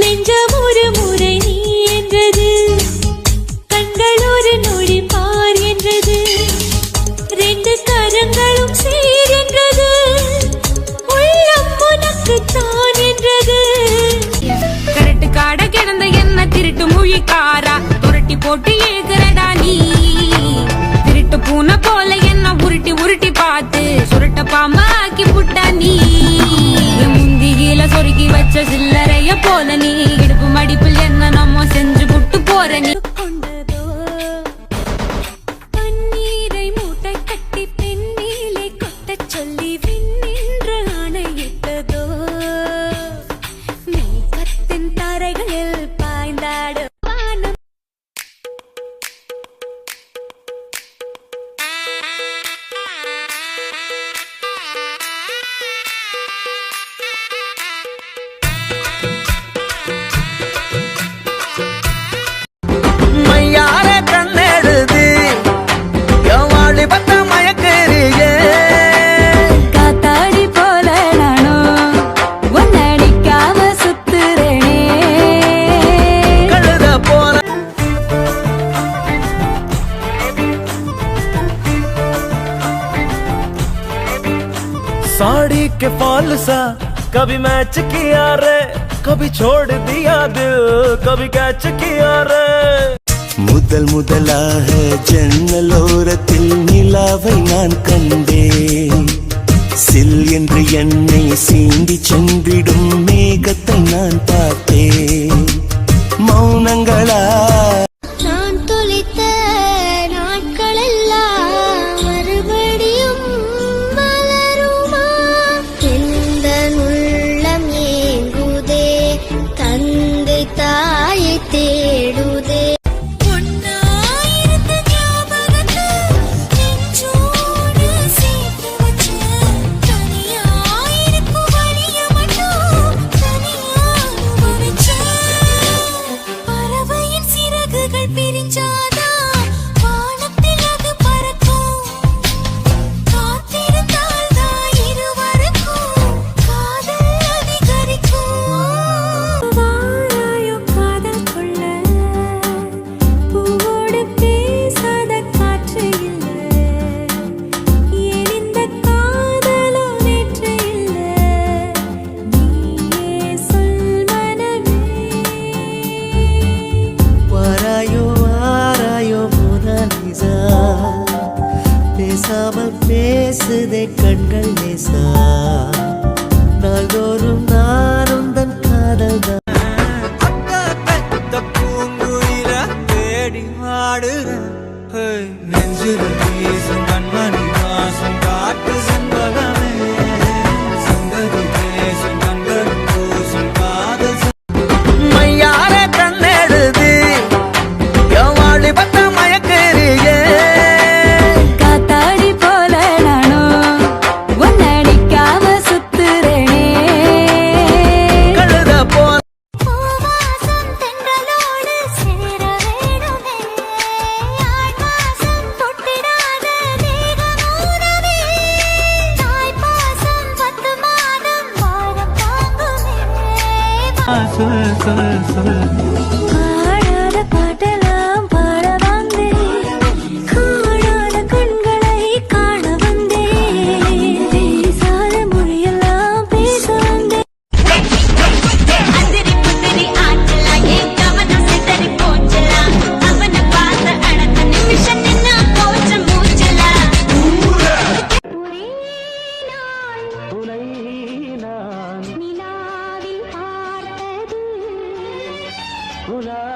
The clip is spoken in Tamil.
நெஞ்சம் ஒரு முறை நீ என்றது. கண்கள் ஒரு நொடி பார் என்றது. ரெண்டு கரங்களும் சேர் என்றது. உள்ளம் உனக்கு தான் என்றது. கரட்டு காட கிடந்த என்ன திருட்டு மொழிக்காரா? துரட்டி போட்டு ஏகுறடா நீ. திருட்டு பூனை போல என்ன உருட்டி உருட்டி பார்த்து சுருட்ட பாமா ஆக்கி புட்டா நீ. போல நீ साड़ी के फॉल सा कभी मैच किया रे कभी छोड़ दिया दिल कभी कैच किया रे முதல் முதலாக ஜன்னலோரத்தில் நிலாவை நான் கண்டேன் சில் என்று என்னை சீண்டி சென்றிடும் பேசாமல் பேசுதே கண்கள் நேசா நாள்தோறும் நானும் தன் காதல் தான் பூங்குயில தேடி ஆடுற நெஞ்சில வீசும் सरल सरल Hola.